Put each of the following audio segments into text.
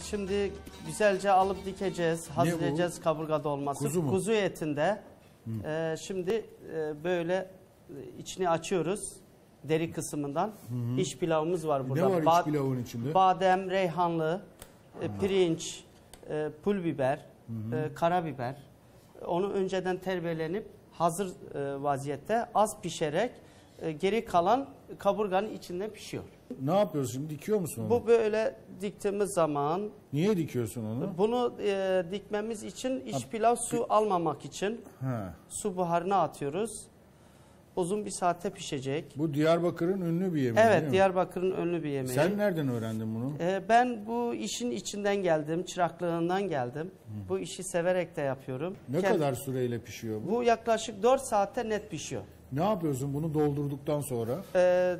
Şimdi güzelce alıp dikeceğiz, hazırlayacağız kaburga dolması. Kuzu mu? Kuzu etinde. Ee, şimdi e, böyle e, içini açıyoruz deri kısmından. İç pilavımız var burada. Ne var iç pilavın içinde? Badem, reyhanlı, e, pirinç, e, pul biber, e, karabiber. Onu önceden terbiyelenip hazır e, vaziyette az pişerek e, geri kalan kaburganın içinde pişiyor. Ne yapıyorsun şimdi? Dikiyor musun onu? Bu böyle diktiğimiz zaman Niye dikiyorsun onu? bunu e, dikmemiz için iç pilav su almamak için Ha. su buharına atıyoruz. Uzun bir saate pişecek. Bu Diyarbakır'ın ünlü bir yemeği değil Evet? Diyarbakır'ın önlü bir yemeği. Sen nereden öğrendin bunu? E, ben bu işin içinden geldim, çıraklığından geldim. Bu işi severek de yapıyorum. Ne Kend- kadar süreyle pişiyor bu? Bu yaklaşık 4 saatte net pişiyor. Ne yapıyorsun bunu doldurduktan sonra? E,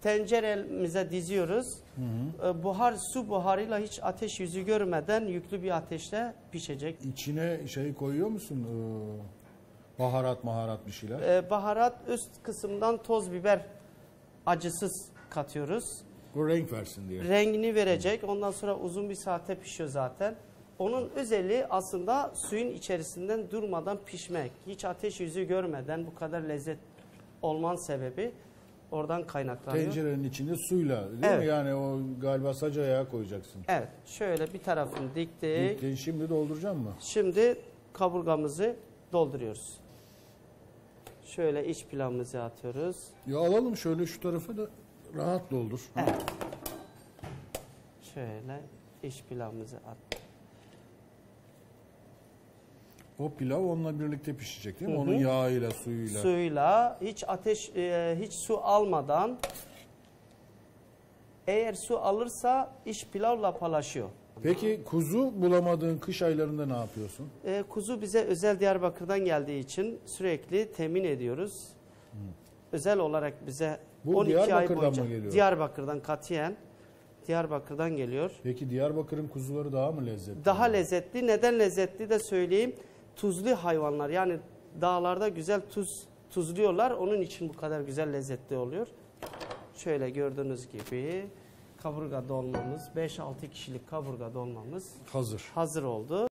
tenceremize diziyoruz. E, buhar, su buharıyla hiç ateş yüzü görmeden yüklü bir ateşte pişecek. İçine şey koyuyor musun? Ee, baharat maharat bir şeyler. Ee, baharat üst kısımdan toz biber acısız katıyoruz. Bu renk versin diye. Rengini verecek. Ondan sonra uzun bir saate pişiyor zaten. Onun özelliği aslında suyun içerisinden durmadan pişmek. Hiç ateş yüzü görmeden bu kadar lezzet olman sebebi oradan kaynaklanıyor. Tencerenin içinde suyla değil mi? Evet. Yani o galiba sac ayağı koyacaksın. Evet. Şöyle bir tarafını diktik. Diktin, Şimdi dolduracağım mı? Şimdi kaburgamızı dolduruyoruz. Şöyle iç pilavımızı atıyoruz. Ya alalım şöyle şu tarafa da rahat doldur. Evet. Şöyle iç pilavımızı at. O pilav onunla birlikte pişecek değil mi? Hı hı. Onun yağıyla, suyuyla. Suyla hiç ateş e, hiç su almadan eğer su alırsa iç pilav lapalaşıyor. Peki kuzu bulamadığın kış aylarında ne yapıyorsun? E, kuzu bize özel Diyarbakır'dan geldiği için sürekli temin ediyoruz. Özel olarak bize Bu 12 ay boyunca mı geliyor? Diyarbakır'dan katiyen Diyarbakır'dan geliyor. Peki Diyarbakır'ın kuzuları daha mı lezzetli? Daha lezzetli. Neden lezzetli de söyleyeyim. Tuzlu hayvanlar yani dağlarda güzel tuz tuzluyorlar. Onun için bu kadar güzel lezzetli oluyor. Şöyle gördüğünüz gibi kaburga dolmamız 5-6 kişilik kaburga dolmamız Hazır. hazır oldu.